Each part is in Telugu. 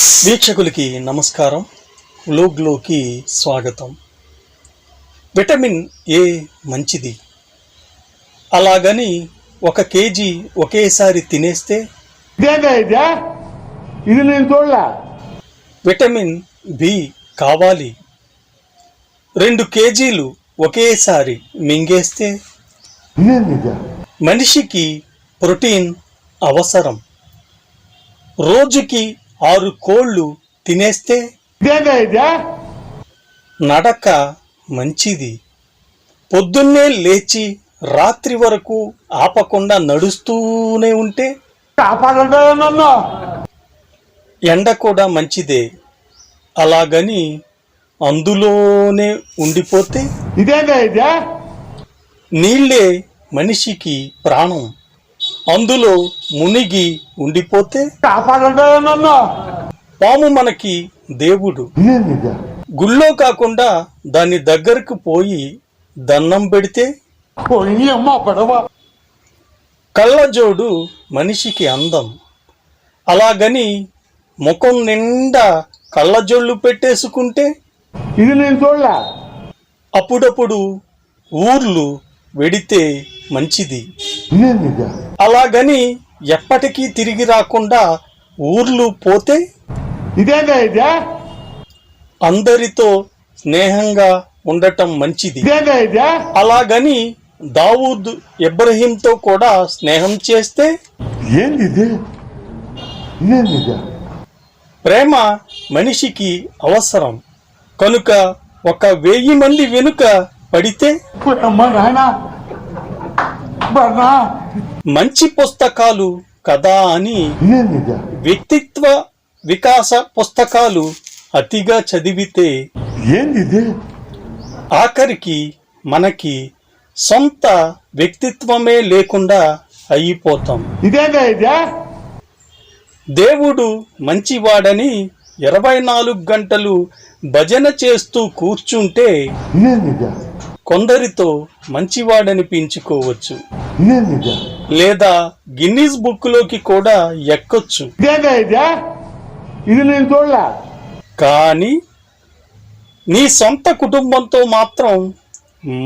వీక్షకులకి నమస్కారం. వ్లోగ్లోకి స్వాగతం. విటమిన్ ఏ మంచిది? అలాగని ఒక కేజీ ఒకేసారి తినేస్తే? ఇదే? నేను చూడలే. విటమిన్ బి కావాలి. రెండు కేజీలు ఒకేసారి మింగేస్తే? మనిషికి ప్రోటీన్ అవసరం. రోజుకి ఆరు కోళ్ళు తినేస్తే నడక మంచిది. పొద్దున్నే లేచి రాత్రి వరకు ఆపకుండా నడుస్తూనే ఉంటే ఎండ కూడా మంచిదే. అలాగని అందులోనే ఉండిపోతే ఇదేంటా ఇదే? నీళ్ళే మనిషికి ప్రాణం. అందులో మునిగి ఉండిపోతే పాము మనకి దేవుడు. గుళ్ళో కాకుండా దాని దగ్గరకు పోయి దండం పెడితే కళ్ళజోడు మనిషికి అందం. అలాగని ముఖం నిండా కళ్ళజోళ్ళు పెట్టేసుకుంటే ఇది నేను చూడలే. అప్పుడప్పుడు ఊర్లు వెడితే మంచిది. అలాగని ఎప్పటికీ తిరిగి రాకుండా ఊర్లు పోతే ఇదేంటా ఇదే? అందరితో స్నేహంగా ఉండటం మంచిది. ఇదే? అలాగని దావూద్ ఇబ్రహీంతో కూడా స్నేహం చేస్తే ఏంది ఇది? ఇదేంటి ఇదే? ప్రేమ మనిషికి అవసరం. కనుక ఒక వెయ్యి మంది వెనుక పడితే అమ్మ నాయన బర్నా మంచి పుస్తకాలు కదా అని వ్యక్తిత్వ వికాస పుస్తకాలు అతిగా చదివితే ఏంది ఆఖరికి మనకి సొంత వ్యక్తిత్వమే లేకుండా అయిపోతాం. దేవుడు మంచివాడని ఇరవై నాలుగు గంటలు భజన చేస్తూ కూర్చుంటే కొందరితో మంచివాడనిపించుకోవచ్చు. లేదా గిన్నీస్ బుక్లోకి కూడా ఎక్కొచ్చు. ఇదే నేను చూడలే. కానీ నీ సొంత కుటుంబంతో మాత్రం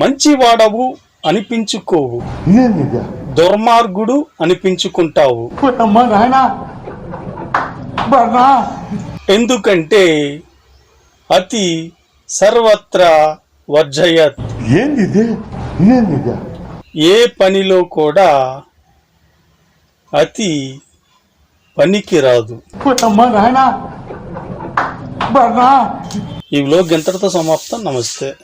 మంచివాడవు అనిపించుకోవు. దుర్మార్గుడు అనిపించుకుంటావు. ఎందుకంటే అతి సర్వత్రా వర్జయత్. ఏంది ఇది ఇదేంటి ఇదే ఏ పనిలో కూడా అతి నాయన. బర్నా ఈ వ్లోగ్ ఎంతటితో సమాప్తం. నమస్తే.